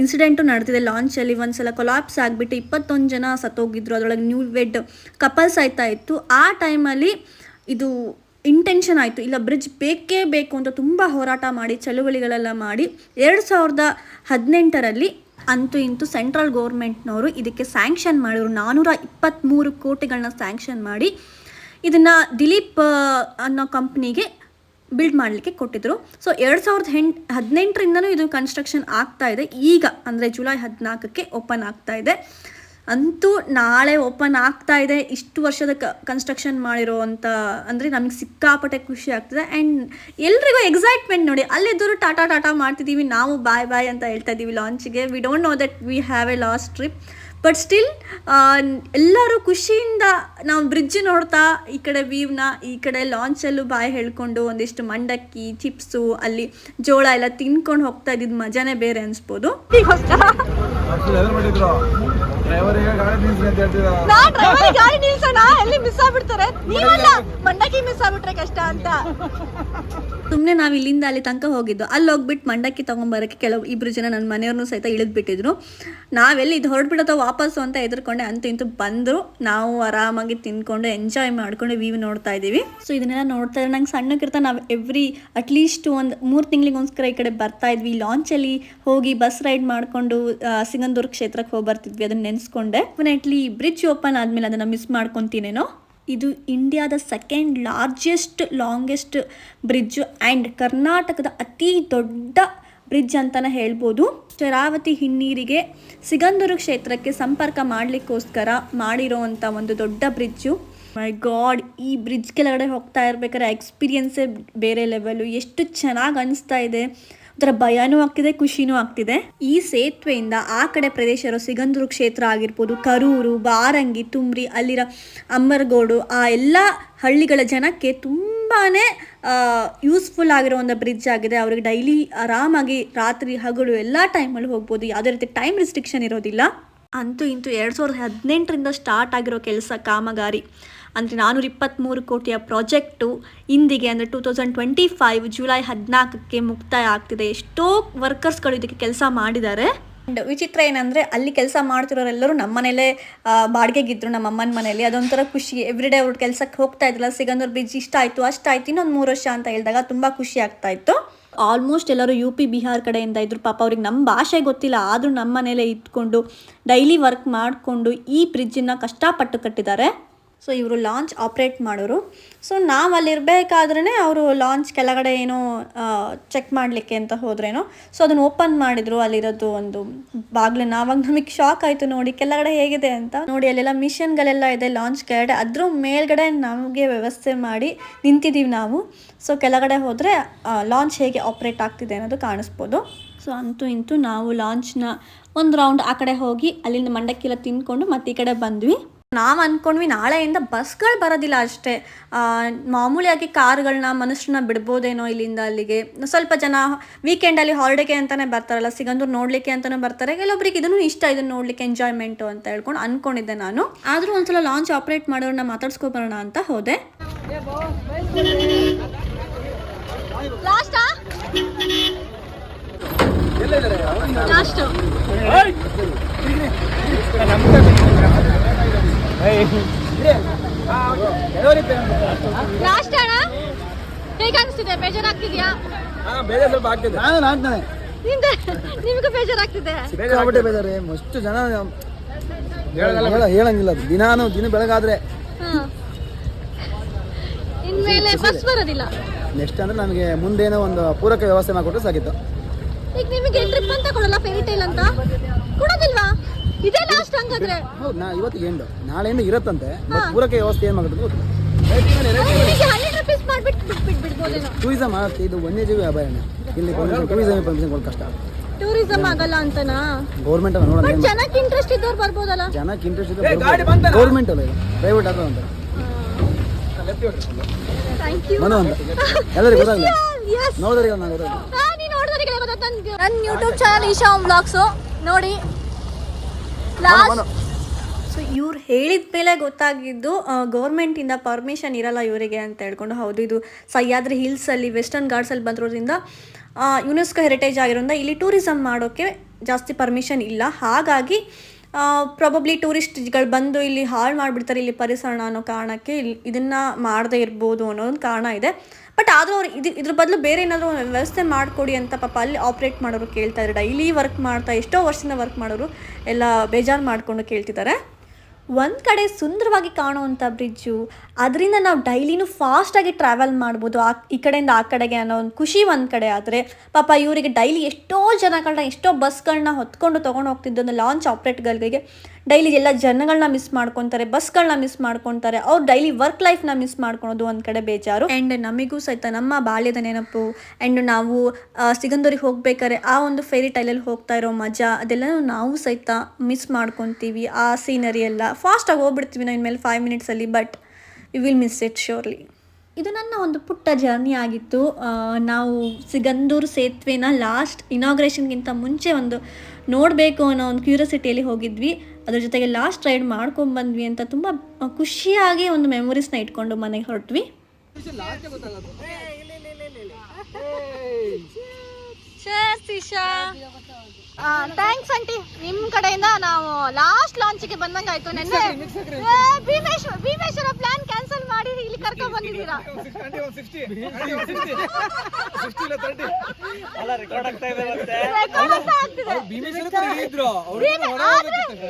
ಇನ್ಸಿಡೆಂಟು ನಡೆದಿದೆ. ಲಾಂಚಲ್ಲಿ ಒಂದ್ಸಲ ಕೊಲಾಪ್ಸ್ ಆಗಿಬಿಟ್ಟು ಇಪ್ಪತ್ತೊಂದು ಜನ ಸತ್ತೋಗಿದ್ರು. ಅದರೊಳಗೆ ನ್ಯೂ ವೆಡ್ ಕಪಲ್ಸ್ ಆಯ್ತಾ ಇತ್ತು. ಆ ಟೈಮಲ್ಲಿ ಇದು ಇಂಟೆನ್ಷನ್ ಆಯಿತು. ಇಲ್ಲ ಬ್ರಿಡ್ಜ್ ಬೇಕೇ ಬೇಕು ಅಂತ ತುಂಬ ಹೋರಾಟ ಮಾಡಿ, ಚಳುವಳಿಗಳೆಲ್ಲ ಮಾಡಿ ಎರಡು ಸಾವಿರದ ಹದಿನೆಂಟರಲ್ಲಿ ಅಂತೂ ಇಂತೂ ಸೆಂಟ್ರಲ್ ಗೌರ್ಮೆಂಟ್ನವರು ಇದಕ್ಕೆ ಸ್ಯಾಂಕ್ಷನ್ ಮಾಡಿದ್ರು. ನಾನ್ನೂರ ಇಪ್ಪತ್ತ್ಮೂರು ಕೋಟಿಗಳನ್ನ ಸ್ಯಾಂಕ್ಷನ್ ಮಾಡಿ ಇದನ್ನು ದಿಲೀಪ್ ಅನ್ನೋ ಕಂಪ್ನಿಗೆ ಬಿಲ್ಡ್ ಮಾಡಲಿಕ್ಕೆ ಕೊಟ್ಟಿದ್ರು. ಸೊ ಎರಡು ಸಾವಿರದ ಹೆಂಟ್ ಹದಿನೆಂಟರಿಂದನೂ ಇದು ಕನ್ಸ್ಟ್ರಕ್ಷನ್ ಆಗ್ತಾ ಇದೆ. ಈಗ, ಅಂದರೆ ಜುಲೈ ಹದಿನಾಲ್ಕಕ್ಕೆ ಓಪನ್ ಆಗ್ತಾ ಇದೆ. ಅಂತೂ ನಾಳೆ ಓಪನ್ ಆಗ್ತಾ ಇದೆ. ಇಷ್ಟು ವರ್ಷದ ಕನ್ಸ್ಟ್ರಕ್ಷನ್ ಮಾಡಿರೋ ಅಂತ ಅಂದರೆ ನಮಗೆ ಸಿಕ್ಕಾಪಟ್ಟೆ ಖುಷಿ ಆಗ್ತದೆ. ಆ್ಯಂಡ್ ಎಲ್ರಿಗೂ ಎಕ್ಸೈಟ್ಮೆಂಟ್ ನೋಡಿ. ಅಲ್ಲಿದ್ದರೂ ಟಾಟಾ ಟಾಟಾ ಮಾಡ್ತಿದ್ದೀವಿ ನಾವು ಬಾಯ್ ಬಾಯ್ ಅಂತ ಹೇಳ್ತಾ ಇದ್ದೀವಿ ಲಾಂಚಿಗೆ we don't know that we have a last trip but still ಎಲ್ಲರೂ ಖುಷಿಯಿಂದ ನಾವು ಬ್ರಿಡ್ಜ್ ನೋಡ್ತಾ ಈ ಕಡೆ ವೀವ್ನ ಈ ಕಡೆ ಲಾಂಚಲ್ಲೂ ಬಾಯ್ ಹೇಳ್ಕೊಂಡು ಒಂದಿಷ್ಟು ಮಂಡಕ್ಕಿ ಚಿಪ್ಸು ಅಲ್ಲಿ ಜೋಳ ಎಲ್ಲ ತಿನ್ಕೊಂಡು ಹೋಗ್ತಾ ಇದ್ದಿದ್ದು ಮಜಾನೇ ಬೇರೆ ಅನಿಸ್ಬೋದು. (laughs) ಡ್ರೈವರಿಗೆ ನಾವ್ ನಿಲ್ಸಿ ಅಂತ ಹೇಳ್ತಿದ್ರು ನಾ ಡ್ರೈವರ್ ಗಾಡಿ ನಿಲ್ಸೋಣ ಎಲ್ಲಿ ಮಿಸ್ ಆಗ್ಬಿಡ್ತಾರೆ? ನೀವಲ್ಲ ಮಂಡಕ್ಕಿ ಮಿಸ್ ಆಗ್ಬಿಟ್ರೆ ಕಷ್ಟ ಅಂತ. ಸುಮ್ಮನೆ ನಾವು ಇಲ್ಲಿಂದ ಅಲ್ಲಿ ತನಕ ಹೋಗಿದ್ದು. ಅಲ್ಲಿ ಹೋಗ್ಬಿಟ್ಟು ಮಂಡಕ್ಕಿ ತೊಗೊಂಬರೋಕ್ಕೆ ಕೆಲವು ಇಬ್ರು ಜನ ನನ್ನ ಮನೆಯವ್ರನ್ನೂ ಸಹಿತ ಇಳಿದ್ಬಿಟ್ಟಿದ್ರು. ನಾವೆಲ್ಲಿ ಇದು ಹೊರಡ್ಬಿಡತ್ತೋ ವಾಪಸ್ಸು ಅಂತ ಎದುರ್ಕೊಂಡೆ. ಅಂತೂ ಇಂತೂ ಬಂದರು. ನಾವು ಆರಾಮಾಗಿ ತಿನ್ಕೊಂಡು ಎಂಜಾಯ್ ಮಾಡ್ಕೊಂಡು ವ್ಯೂ ನೋಡ್ತಾ ಇದ್ದೀವಿ. ಸೊ ಇದನ್ನೆಲ್ಲ ನೋಡ್ತಾ ಇದ್ರೆ ನಂಗೆ ಸಣ್ಣಕ್ಕಿರ್ತ ನಾವು ಎವ್ರಿ ಅಟ್ಲೀಸ್ಟ್ ಒಂದು ಮೂರು ತಿಂಗಳಿಗೋಸ್ಕರ ಈ ಕಡೆ ಬರ್ತಾ ಇದ್ವಿ. ಲಾಂಚಲ್ಲಿ ಹೋಗಿ ಬಸ್ ರೈಡ್ ಮಾಡಿಕೊಂಡು ಸಿಗಂದೂರ್ ಕ್ಷೇತ್ರಕ್ಕೆ ಹೋಗಿ ಬರ್ತಿದ್ವಿ ಅದನ್ನ ನೆನೆಸ್ಕೊಂಡೆ. ಡೆಫಿನೆಟ್ಲಿ ಬ್ರಿಡ್ಜ್ ಓಪನ್ ಆದಮೇಲೆ ಅದನ್ನು ಮಿಸ್ ಮಾಡ್ಕೊತೀನೇನೋ. ಇದು ಇಂಡಿಯಾದ second largest longest bridge and ಕರ್ನಾಟಕದ ಅತಿ ದೊಡ್ಡ ಬ್ರಿಡ್ಜ್ ಅಂತಲೇ ಹೇಳ್ಬೋದು. ಶರಾವತಿ ಹಿನ್ನೀರಿಗೆ ಸಿಗಂದೂರು ಕ್ಷೇತ್ರಕ್ಕೆ ಸಂಪರ್ಕ ಮಾಡಲಿಕ್ಕೋಸ್ಕರ ಮಾಡಿರೋವಂಥ ಒಂದು ದೊಡ್ಡ ಬ್ರಿಡ್ಜು ಮೈ ಗಾಡ್ ಈ ಬ್ರಿಡ್ಜ್ ಕೆಳಗಡೆ ಹೋಗ್ತಾ ಇರ್ಬೇಕಾದ್ರೆ ಎಕ್ಸ್ಪೀರಿಯನ್ಸೇ ಬೇರೆ ಲೆವೆಲು ಎಷ್ಟು ಚೆನ್ನಾಗಿ ಅನಿಸ್ತಾ ಇದೆ. ಒಂಥರ ಭಯನೂ ಆಗ್ತಿದೆ, ಖುಷಿನೂ ಆಗ್ತಿದೆ. ಈ ಸೇತುವೆಯಿಂದ ಆ ಕಡೆ ಪ್ರದೇಶ ಇರೋ ಸಿಗಂದೂರು ಕ್ಷೇತ್ರ ಆಗಿರ್ಬೋದು, ಕರೂರು, ಬಾರಂಗಿ ತುಂಬ್ರಿ ಅಲ್ಲಿರೋ ಅಮ್ಮರಗೋಡು ಆ ಎಲ್ಲ ಹಳ್ಳಿಗಳ ಜನಕ್ಕೆ ತುಂಬಾ ಯೂಸ್ಫುಲ್ ಆಗಿರೋ ಒಂದು ಬ್ರಿಡ್ಜ್ ಆಗಿದೆ. ಅವ್ರಿಗೆ ಡೈಲಿ ಆರಾಮಾಗಿ ರಾತ್ರಿ ಹಗಲು ಎಲ್ಲ ಟೈಮಲ್ಲಿ ಹೋಗ್ಬೋದು. ಯಾವುದೇ ರೀತಿ ಟೈಮ್ ರಿಸ್ಟ್ರಿಕ್ಷನ್ ಇರೋದಿಲ್ಲ. ಅಂತೂ ಇಂತೂ ಎರಡು ಸಾವಿರದ ಹದಿನೆಂಟರಿಂದ ಸ್ಟಾರ್ಟ್ ಆಗಿರೋ ಕೆಲಸ ಕಾಮಗಾರಿ. ಅಂದರೆ ನಾನ್ನೂರ ಇಪ್ಪತ್ತ್ಮೂರು ಕೋಟಿಯ ಪ್ರಾಜೆಕ್ಟು ಇಂದಿಗೆ ಅಂದರೆ two thousand twenty five July ಹದಿನಾಲ್ಕಕ್ಕೆ ಮುಕ್ತಾಯ ಆಗ್ತಿದೆ. ಎಷ್ಟೋ ವರ್ಕರ್ಸ್ಗಳು ಇದಕ್ಕೆ ಕೆಲಸ ಮಾಡಿದ್ದಾರೆ. ಅಂಡ್ ವಿಚಿತ್ರ ಏನಂದರೆ ಅಲ್ಲಿ ಕೆಲಸ ಮಾಡ್ತಿರೋರೆಲ್ಲರೂ ನಮ್ಮ ಮನೇಲೇ ಬಾಡಿಗೆಗಿದ್ರು ನಮ್ಮ ಅಮ್ಮನ ಮನೇಲಿ ಅದೊಂಥರ ಖುಷಿ. ಎವ್ರಿ ಡೇ ಅವ್ರ ಕೆಲಸಕ್ಕೆ ಹೋಗ್ತಾ ಇದ್ದಿಲ್ಲ ಸಿಗಂದ್ರ ಬ್ರಿಡ್ಜ್ ಇಷ್ಟ ಆಯಿತು ಅಷ್ಟಾಯ್ತು ಇನ್ನೊಂದು ಮೂರು ವರ್ಷ ಅಂತ ಹೇಳಿದಾಗ ತುಂಬ ಖುಷಿ ಆಗ್ತಾ ಇತ್ತು. ಆಲ್ಮೋಸ್ಟ್ ಎಲ್ಲರೂ ಯು ಪಿ ಬಿಹಾರ್ ಕಡೆಯಿಂದ ಇದ್ರು. ಪಾಪ ಅವ್ರಿಗೆ ನಮ್ಮ ಭಾಷೆ ಗೊತ್ತಿಲ್ಲ ಆದರೂ ನಮ್ಮ ಮನೇಲೇ ಇಟ್ಕೊಂಡು ಡೈಲಿ ವರ್ಕ್ ಮಾಡಿಕೊಂಡು ಈ ಬ್ರಿಡ್ಜನ್ನು ಕಷ್ಟಪಟ್ಟು ಕಟ್ಟಿದ್ದಾರೆ. ಸೊ ಇವರು ಲಾಂಚ್ ಆಪ್ರೇಟ್ ಮಾಡೋರು. ಸೊ ನಾವು ಅಲ್ಲಿರಬೇಕಾದ್ರೆ ಅವರು ಲಾಂಚ್ ಕೆಳಗಡೆ ಏನೋ ಚೆಕ್ ಮಾಡಲಿಕ್ಕೆ ಅಂತ ಹೋದ್ರೇನೋ. ಸೊ ಅದನ್ನು ಓಪನ್ ಮಾಡಿದರು, ಅಲ್ಲಿರೋದು ಒಂದು ಬಾಗಿಲನ್ನ. ಆವಾಗ ನಮಗೆ ಶಾಕ್ ಆಯಿತು ನೋಡಿ, ಕೆಳಗಡೆ ಹೇಗಿದೆ ಅಂತ ನೋಡಿ, ಅಲ್ಲೆಲ್ಲ ಮಿಷನ್ಗಳೆಲ್ಲ ಇದೆ ಲಾಂಚ್ ಕೆಳಗಡೆ. ಅದ್ರ ಮೇಲ್ಗಡೆ ನಮಗೆ ವ್ಯವಸ್ಥೆ ಮಾಡಿ ನಿಂತಿದ್ದೀವಿ ನಾವು. ಸೊ ಕೆಳಗಡೆ ಹೋದರೆ ಲಾಂಚ್ ಹೇಗೆ ಆಪ್ರೇಟ್ ಆಗ್ತಿದೆ ಅನ್ನೋದು ಕಾಣಿಸ್ಬೋದು. ಸೊ ಅಂತೂ ಇಂತೂ ನಾವು ಲಾಂಚ್ನ ಒಂದು ರೌಂಡ್ ಆ ಕಡೆ ಹೋಗಿ, ಅಲ್ಲಿಂದ ಮಂಡಕ್ಕಿಲ್ಲ ತಿನ್ಕೊಂಡು ಮತ್ತೆ ಈ ಕಡೆ ಬಂದ್ವಿ. ನಾವು ಅಂದ್ಕೊಂಡ್ವಿ ನಾಳೆಯಿಂದ ಬಸ್ಗಳು ಬರೋದಿಲ್ಲ ಅಷ್ಟೇ. ಮಾಮೂಲಿಯಾಗಿ ಕಾರ್ಗಳನ್ನ ಮನುಷ್ಯರನ್ನ ಬಿಡ್ಬೋದೇನೋ ಇಲ್ಲಿಂದ ಅಲ್ಲಿಗೆ. ಸ್ವಲ್ಪ ಜನ ವೀಕೆಂಡಲ್ಲಿ ಹಾಲಿಡೇಗೆ ಅಂತಲೇ ಬರ್ತಾರಲ್ಲ ಸಿಗಂದೂರು ನೋಡಲಿಕ್ಕೆ ಅಂತಲೇ ಬರ್ತಾರೆ. ಕೆಲವೊಬ್ರಿಗೆ ಇದನ್ನು ಇಷ್ಟ ಇದನ್ನು ನೋಡಲಿಕ್ಕೆ ಎಂಜಾಯ್ಮೆಂಟು ಅಂತ ಹೇಳ್ಕೊಂಡು ಅಂದ್ಕೊಂಡಿದ್ದೆ ನಾನು. ಆದರೂ ಒಂದ್ಸಲ ಲಾಂಚ್ ಆಪ್ರೇಟ್ ಮಾಡೋರನ್ನ ಮಾತಾಡ್ಸ್ಕೊಬರೋಣ ಅಂತ ಹೋದೆ. ಲಾಸ್ಟಾ ಲಾಸ್ಟ್ ಅಣ್ಣ? ಹೇಗೆ ಅನಿಸ್ತಿದೆ? ಬೇಜಾರಾಗ್ತಿದ್ಯಾ? ಸ್ವಲ್ಪ ಆಗ್ತಿದೆ. ನಾನು ನಿಮ್ಗೆ ಬೇಜಾರಾಗ್ತಿದೆ? ಸಿಕ್ಕಾಪಟ್ಟೆ ಬೇಜಾರೆ ಅಷ್ಟು ಜನ ಹೇಳ ಹೇಳಂಗಿಲ್ಲ. ಅದು ದಿನಾನು ದಿನ ಬೆಳಗಾದ್ರೆ. ಇನ್ಮೇಲೆ ಬಸ್ ಬರೋದಿಲ್ಲ. ನೆಕ್ಸ್ಟ್ ಅಂದ್ರೆ ನಮಗೆ ಮುಂದೇನೋ ಒಂದು ಪೂರಕ ವ್ಯವಸ್ಥೆ ಮಾಡಿಕೊಟ್ರೆ ಸಾಕಿತ್ತು. ಈಗ ನಿಮಗೆ ಟ್ರಿಪ್ ಅಂತ ಕೊಡಲ್ಲ ಫೇರಿ ಟೈಲ್ ಅಂತ? ಕೊಡೋದಿಲ್ವಾ? ಇದೇ ಲಾಸ್ಟ್ ಹಂಗಾದ್ರೆ. ಹೌದು ನಾ ಇವತ್ತು ಇವತ್ತಿಗೆ ಎಂಡು ನಾಳೆಯಿಂದ ಇರತ್ತಂತೆ ಬಟ್ ಪೂರಕ ವ್ಯವಸ್ಥೆ ಏನು ಮಾಡೋದು ಗೊತ್ತಿಲ್ಲ. ಟೂರಿಸಮ್ ಆಗುತ್ತೆ ಇದು ವನ್ಯಜೀವಿ ಅಭಯಾರಣ್ಯ. ಇಲ್ಲಿ ಟೂರಿಸಮ್ ಪರ್ಮಿಷನ್ ಕೊಡೋದು ಕಷ್ಟ. ಟೂರಿಸಮ್ ಆಗಲ್ಲ ಅಂತನಾ? ಗೌರ್ಮೆಂಟ್ ಅಲ್ಲ ನೋಡೋಣ ಬಟ್ ಜನಕ್ಕೆ ಇಂಟ್ರೆಸ್ಟ್ ಇದ್ದವ್ರು ಬರ್ಬೋದಲ್ಲ? ಜನಕ್ಕೆ ಇಂಟ್ರೆಸ್ಟ್ ಏ, ಗಾಡಿ ಇದೆ ಬಂತಲ್ಲ? ಗೌರ್ಮೆಂಟ್ ಅಲ್ಲ ಇದು. ಪ್ರೈವೇಟ್ ಅದು ಅಂತ ಥ್ಯಾಂಕ್ ಯು ಮನು ಅಂತ. ಎಲ್ಲರಿಗೂ ಗೊತ್ತಾಗಲಿ? ಎಸ್ ನೋಡಿದ್ರೆ ನಾನು ಗೊತ್ತಾಗಲಿ? ನನ್ನ ಯೂಟ್ಯೂಬ್ ಚಾನಲ್ ಈಶಾ ವ್ಲಾಗ್ಸು ನೋಡಿ ಸೊ ಇವ್ರು ಹೇಳಿದ ಮೇಲೆ ಗೊತ್ತಾಗಿದ್ದು ಗೌರ್ಮೆಂಟಿಂದ ಪರ್ಮಿಷನ್ ಇರಲ್ಲ ಇವರಿಗೆ ಅಂತ ಹೇಳ್ಕೊಂಡು. ಹೌದು, ಇದು ಸಹ್ಯಾದ್ರಿ ಹಿಲ್ಸಲ್ಲಿ ವೆಸ್ಟರ್ನ್ ಘಾಟ್ಸಲ್ಲಿ ಬಂದಿರೋದ್ರಿಂದ ಯುನೆಸ್ಕೋ ಹೆರಿಟೇಜ್ ಆಗಿರೋದ್ರಿಂದ ಇಲ್ಲಿ ಟೂರಿಸಮ್ ಮಾಡೋಕ್ಕೆ ಜಾಸ್ತಿ ಪರ್ಮಿಷನ್ ಇಲ್ಲ. ಹಾಗಾಗಿ ಪ್ರಾಬಬ್ಲಿ ಟೂರಿಸ್ಟ್ಗಳು ಬಂದು ಇಲ್ಲಿ ಹಾಳು ಮಾಡಿಬಿಡ್ತಾರೆ ಇಲ್ಲಿ ಪರಿಸರ ಅನ್ನೋ ಕಾರಣಕ್ಕೆ ಇಲ್ಲಿ ಇದನ್ನು ಮಾಡದೇ ಇರ್ಬೋದು ಒಂದು ಕಾರಣ ಇದೆ. ಬಟ್ ಆದರೂ ಅವ್ರು ಇದು ಇದ್ರ ಬದಲು ಬೇರೆ ಏನಾದರೂ ವ್ಯವಸ್ಥೆ ಮಾಡಿಕೊಡಿ ಅಂತ ಪಾಪ ಅಲ್ಲಿ ಆಪ್ರೇಟ್ ಮಾಡೋರು ಕೇಳ್ತಾ ಇದ್ದಾರೆ. ಡೈಲಿ ವರ್ಕ್ ಮಾಡ್ತಾ ಎಷ್ಟೋ ವರ್ಷದಿಂದ ವರ್ಕ್ ಮಾಡೋರು ಎಲ್ಲ ಬೇಜಾರು ಮಾಡಿಕೊಂಡು ಕೇಳ್ತಿದ್ದಾರೆ. ಒಂದು ಕಡೆ ಸುಂದರವಾಗಿ ಕಾಣುವಂಥ ಬ್ರಿಡ್ಜು ಅದರಿಂದ ನಾವು ಡೈಲಿನೂ ಫಾಸ್ಟಾಗಿ ಟ್ರಾವೆಲ್ ಮಾಡ್ಬೋದು. ಆ, ಈ ಕಡೆಯಿಂದ ಆ ಕಡೆಗೆ ಅನ್ನೋ ಒಂದು ಖುಷಿ ಒಂದು ಕಡೆ ಆದರೆ ಪಾಪ ಇವರಿಗೆ ಡೈಲಿ ಎಷ್ಟೋ ಜನಗಳನ್ನ ಎಷ್ಟೋ ಬಸ್ಗಳನ್ನ ಹೊತ್ಕೊಂಡು ತೊಗೊಂಡು ಹೋಗ್ತಿದ್ದು ಲಾಂಚ್ ಆಪ್ರೇಟ್ಗಳಿಗೆ ಡೈಲಿ ಎಲ್ಲ ಜನಗಳನ್ನ ಮಿಸ್ ಮಾಡ್ಕೊತಾರೆ ಬಸ್ಗಳನ್ನ ಮಿಸ್ ಮಾಡ್ಕೊತಾರೆ, ಅವ್ರು ಡೈಲಿ ವರ್ಕ್ ಲೈಫ್ನ ಮಿಸ್ ಮಾಡ್ಕೊಳೋದು ಒಂದು ಕಡೆ ಬೇಜಾರು. ಆ್ಯಂಡ್ ನಮಗೂ ಸಹಿತ ನಮ್ಮ ಬಾಲ್ಯದ ನೆನಪು ಆ್ಯಂಡ್ ನಾವು ಸಿಗಂದೂರಿಗೆ ಹೋಗ್ಬೇಕಾದ್ರೆ ಆ ಒಂದು ಫೇರಿ ಟೈಲಲ್ಲಿ ಹೋಗ್ತಾ ಇರೋ ಮಜಾ, ಅದೆಲ್ಲನೂ ನಾವು ಸಹಿತ ಮಿಸ್ ಮಾಡ್ಕೊತೀವಿ ಆ ಸೀನರಿ ಎಲ್ಲ. ಫಾಸ್ಟಾಗಿ ಹೋಗ್ಬಿಡ್ತೀವಿ ನಾವು ಇನ್ಮೇಲೆ five ಮಿನಿಟ್ಸಲ್ಲಿ but we will miss it surely ಇದು ನನ್ನ ಒಂದು ಪುಟ್ಟ ಜರ್ನಿ ಆಗಿತ್ತು. ನಾವು ಸಿಗಂದೂರು ಸೇತುವೆನ ಲಾಸ್ಟ್ ಇನಾಗ್ರೇಷನ್ಗಿಂತ ಮುಂಚೆ ಒಂದು ನೋಡಬೇಕು ಅನ್ನೋ ಒಂದು ಕ್ಯೂರಿಯಾಸಿಟಿಯಲ್ಲಿ ಹೋಗಿದ್ವಿ. ಅದ್ರ ಜೊತೆಗೆ ಲಾಸ್ಟ್ ರೈಡ್ ಮಾಡ್ಕೊಂಡ್ಬಂದ್ವಿ ಅಂತ ತುಂಬ ಖುಷಿಯಾಗಿ ಒಂದು ಮೆಮೊರೀಸ್ನ ಇಟ್ಕೊಂಡು ಮನೆಗೆ ಹೊರಟ್ವಿ. ಥ್ಯಾಂಕ್ಸ್ ಆಂಟಿ ನಿಮ್ ಕಡೆಯಿಂದ ನಾವು ಲಾಸ್ಟ್ ಲಾಂಚಿಗೆ ಬಂದಂಗಾಯ್ತು ನೆನ್ನೆ ಭೀಮೇಶ್ವರ ಭೀಮೇಶ್ವರ ಪ್ಲಾನ್ ಮಾಡಿ ಇಲ್ಲಿ ಕರ್ಕೊಂಡ್ ಬಂದಿದ್ದೀರಾ?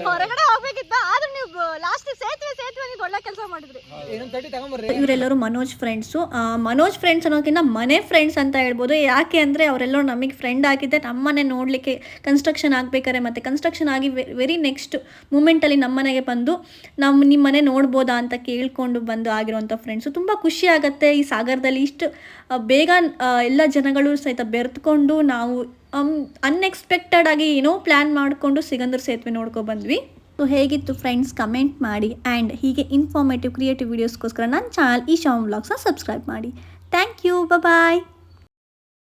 ಹೊರಗಡೆ ಹೋಗ್ಬೇಕಿತ್ತ? ಆದ್ರೆ ನೀವು ಲಾಸ್ಟ್ ಸೇತುವೆ ಒಳ್ಳೆ ಕೆಲಸ ಮಾಡಿದ್ರಿ. ಇವರೆಲ್ಲರೂ ಮನೋಜ್ ಫ್ರೆಂಡ್ಸ್ ಮನೋಜ್ ಫ್ರೆಂಡ್ಸ್ ಅನ್ನೋಕ್ಕಿಂತ ಮನೆ ಫ್ರೆಂಡ್ಸ್ ಅಂತ ಹೇಳ್ಬೋದು. ಯಾಕೆ ಅಂದರೆ ಅವರೆಲ್ಲರೂ ನಮಗೆ ಫ್ರೆಂಡ್ ಆಗಿದ್ದೆ ನಮ್ಮನೆ ನೋಡಲಿಕ್ಕೆ ಕನ್ಸ್ಟ್ರಕ್ಷನ್ ಆಗ್ಬೇಕಾದ್ರೆ ಮತ್ತೆ ಕನ್ಸ್ಟ್ರಕ್ಷನ್ ಆಗಿ ವೆರಿ ನೆಕ್ಸ್ಟ್ ಮೂಮೆಂಟಲ್ಲಿ ನಮ್ಮನೆಗೆ ಬಂದು ನಮ್ಮ ನಿಮ್ಮ ಮನೆ ನೋಡ್ಬೋದಾ ಅಂತ ಕೇಳ್ಕೊಂಡು ಬಂದು ಆಗಿರುವಂತ ಫ್ರೆಂಡ್ಸು ತುಂಬ ಖುಷಿ ಆಗುತ್ತೆ ಈ ಸಾಗರದಲ್ಲಿ. ಇಷ್ಟು ಬೇಗ ಎಲ್ಲ ಜನಗಳು ಸಹಿತ ಬೆರೆತ್ಕೊಂಡು ನಾವು ಅನ್ಎಕ್ಸ್ಪೆಕ್ಟೆಡ್ ಆಗಿ ಏನೋ ಪ್ಲಾನ್ ಮಾಡಿಕೊಂಡು ಸಿಗಂದ್ರ ಸೇತುವೆ ನೋಡ್ಕೊ ಬಂದ್ವಿ. ಸೊ ಹೇಗಿತ್ತು ಫ್ರೆಂಡ್ಸ್ ಕಮೆಂಟ್ ಮಾಡಿ ಆ್ಯಂಡ್ ಹೀಗೆ ಇನ್ಫಾರ್ಮೇಟಿವ್ ಕ್ರಿಯೇಟಿವ್ ವೀಡಿಯೋಸ್ಗೋಸ್ಕರ ನನ್ನ ಚಾನಲ್ ಈ ಶಾಮ್ ವ್ಲಾಗ್ಸ್ನ ಸಬ್ಸ್ಕ್ರೈಬ್ ಮಾಡಿ. Thank you bye